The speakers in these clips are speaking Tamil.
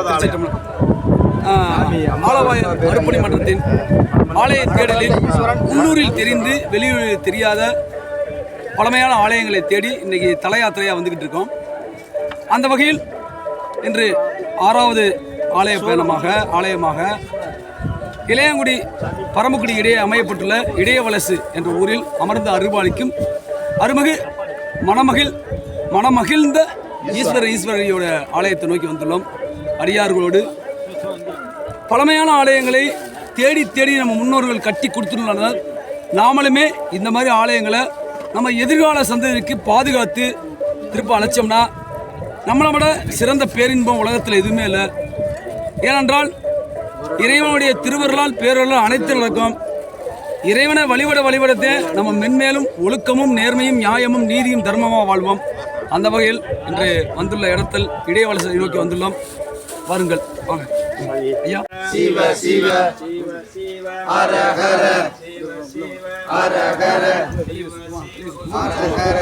இரண்டாவது ஆலயம். ஆலவாய அறுப்பணி மன்றத்தின் ஆலய தேடலில் உள்ளூரில் தெரிந்து வெளியூரில் தெரியாத பழமையான ஆலயங்களை தேடி இன்னைக்கு தல யாத்திரையாக வந்துக்கிட்டு இருக்கோம். அந்த வகையில் இன்று ஆறாவது ஆலய பயணமாக ஆலயமாக இளையாங்குடி பரமக்குடி இடையே அமையப்பட்டுள்ள இடையவலசு என்ற ஊரில் அமர்ந்து அருள்பாலிக்கும் அருமகு மணமகிழ் மணமகிழ்ந்த ஈஸ்வர ஈஸ்வரியோட ஆலயத்தை நோக்கி வந்துள்ளோம். அடியார்களோடு பழமையான ஆலயங்களை தேடி தேடி நம்ம முன்னோர்கள் கட்டி கொடுத்துருந்தனர் நாமளுமே இந்த மாதிரி ஆலயங்களை நம்ம எதிர்கால சந்ததிக்கு பாதுகாத்து திருப்ப அழைச்சோம்னா நம்மளை விட சிறந்த பேரின்பம் உலகத்தில் எதுவுமே இல்லை. ஏனென்றால் இறைவனுடைய திருவருளால் பேரொருளால் அனைத்து நடக்கும். இறைவனை வழிபட வழிபடத்தே நம்ம மென்மேலும் ஒழுக்கமும் நேர்மையும் நியாயமும் நீதியும் தர்மமாக வாழ்வோம். அந்த வகையில் இன்று வந்துள்ள இடத்தில் இடைவலசை நோக்கி வந்துள்ளோம். வாருங்கள். வாங்க. ஐயா. சிவ சிவ. ஹர ஹர. ஹர ஹர. ஹர ஹர.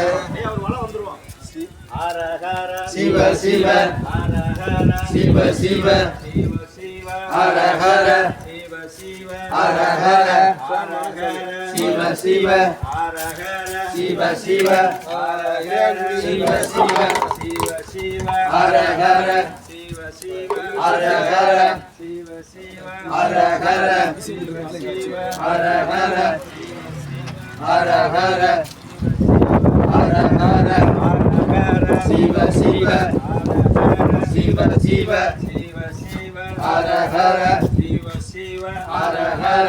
சிவ சிவ. சிவ சிவ ஹர ஹர. ஹர ஹர. சிவ சிவ. சிவ சிவ. சிவ சிவ. ஹர ஹர. அரகர சிவ சிவ அரகர சிவ சிவ அரகர அரகர அரகர அரகர சிவ சிவ. சிவ சிவ. சிவ சிவ அரகர சிவ சிவ அரகர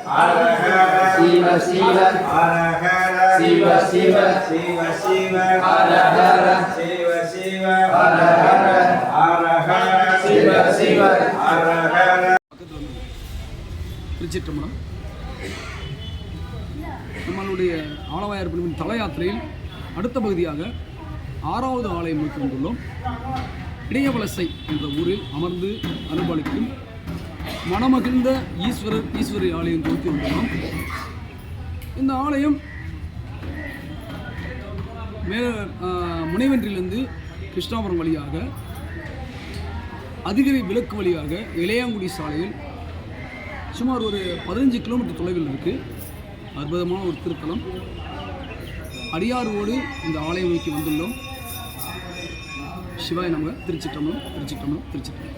சிவ சிவ. ஹர சிவ சிவ. சிவ சிவ ஹர ஹர சிவ. சிவ ஹர ஹர ஹர ஹர சிவ சிவ ஹர ஹர திருச்சிற்றம்பலம் நம்மளுடைய ஆலவாயார் பிரிவின் தல யாத்திரையில் அடுத்த பகுதியாக ஆறாவது ஆலயம் நோக்கி வந்துள்ளோம் இடையவலசை என்ற ஊரில் அமர்ந்து அனுபலிக்கும் மனமகிழ்ந்த ஈஸ்வரர் ஈஸ்வரி ஆலயம் நோக்கி வந்துள்ளோம் இந்த ஆலயம் மே முனைவன்றிலிருந்து கிருஷ்ணாபுரம் வழியாக அதிகரி விலக்கு வழியாக இளையாங்குடி சாலையில் சுமார் ஒரு பதினஞ்சு கிலோமீட்டர் தொலைவில் இருக்குது அற்புதமான ஒரு திருத்தலம். அடியாரோடு இந்த ஆலயம் நோக்கி வந்துள்ளோம். சிவாய் நம்ம திருச்சிட்டம்பலம் திருச்சிட்டம்பலம் திருச்சிட்டம்பலம்